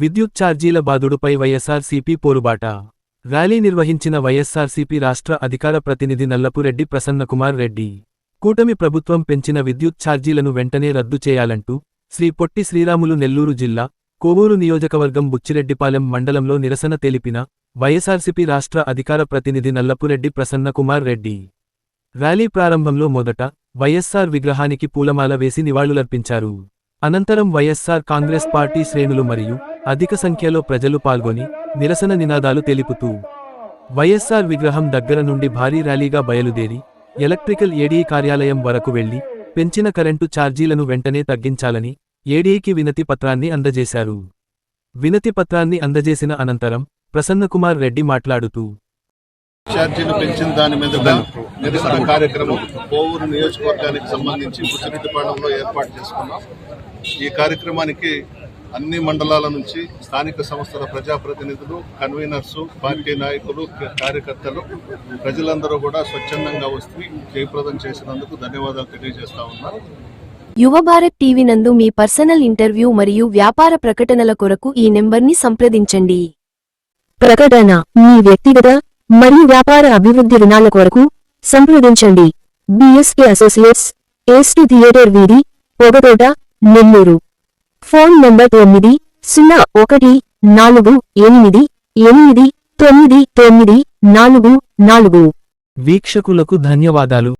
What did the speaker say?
విద్యుత్ ఛార్జీల బాదుడుపై వైఎస్ఆర్సీపీ పోరుబాట. ర్యాలీ నిర్వహించిన వైఎస్ఆర్సీపీ రాష్ట్ర అధికార ప్రతినిధి నల్లపురెడ్డి ప్రసన్నకుమార్ రెడ్డి. కూటమి ప్రభుత్వం పెంచిన విద్యుత్ ఛార్జీలను వెంటనే రద్దు చేయాలంటూ శ్రీ పొట్టి శ్రీరాములు నెల్లూరు జిల్లా కోవూరు నియోజకవర్గం బుచ్చిరెడ్డిపాలెం మండలంలో నిరసన తెలిపిన వైఎస్ఆర్సీపీ రాష్ట్ర అధికార ప్రతినిధి నల్లపురెడ్డి ప్రసన్నకుమార్ రెడ్డి. ర్యాలీ ప్రారంభంలో మొదట వైఎస్సార్ విగ్రహానికి పూలమాల వేసి నివాళులర్పించారు. అనంతరం వైఎస్సార్ కాంగ్రెస్ పార్టీ శ్రేణులు మరియు అధిక సంఖ్యలో ప్రజలు పాల్గొని నిరసన నినాదాలు తెలుపుతూ వైఎస్సార్ విగ్రహం దగ్గర నుండి భారీ ర్యాలీగా బయలుదేరి ఎలక్ట్రికల్ ఏడీ కార్యాలయం వరకు వెళ్ళి పెంచిన కరెంటు ఛార్జీలను వెంటనే తగ్గించాలని ఏడీకి వినతి పత్రాన్ని అందజేశారు. వినతి పత్రాన్ని అందజేసిన అనంతరం ప్రసన్నకుమార్ రెడ్డి మాట్లాడుతూ ఛార్జీలు పెంచిన దాని మీదుగా నిరసన కార్యక్రమం కోవూరు నియోజకవర్గానికి సంబంధించి బుచ్చిరెడ్డిపాళెంలో ఏర్పాటు చేసుకున్నాం. ఈ కార్యక్రమానికి అన్ని మండలాల నుంచి స్థానిక సంస్థల ప్రజాప్రతినిధులు కన్వీనర్స్ పార్టీ నాయకులు కార్యకర్తలు ప్రజలందరూ కూడా స్వచ్ఛందంగా వస్తూ జయప్రదం చేసినందుకు ధన్యవాదాలు తెలియజేస్తా ఉన్నారు యువ భారత్ టీవీ నందు మీ పర్సనల్ ఇంటర్వ్యూ మరియు వ్యాపార ప్రకటనల కొరకు ఈ నెంబర్ని సంప్రదించండి. ప్రకటన మీ వ్యక్తిగత మరియు వ్యాపార అభివృద్ధి రుణాల కొరకు సంప్రదించండి. బిఎస్కే అసోసియేట్స్ ఏస్టీ థియేటర్ వీధి పొగతోట నెల్లూరు ఫోన్ నంబర్ తొమ్మిది సున్నా ఒకటి నాలుగు ఎనిమిది ఎనిమిది తొమ్మిది తొమ్మిది నాలుగు నాలుగు. వీక్షకులకు ధన్యవాదాలు.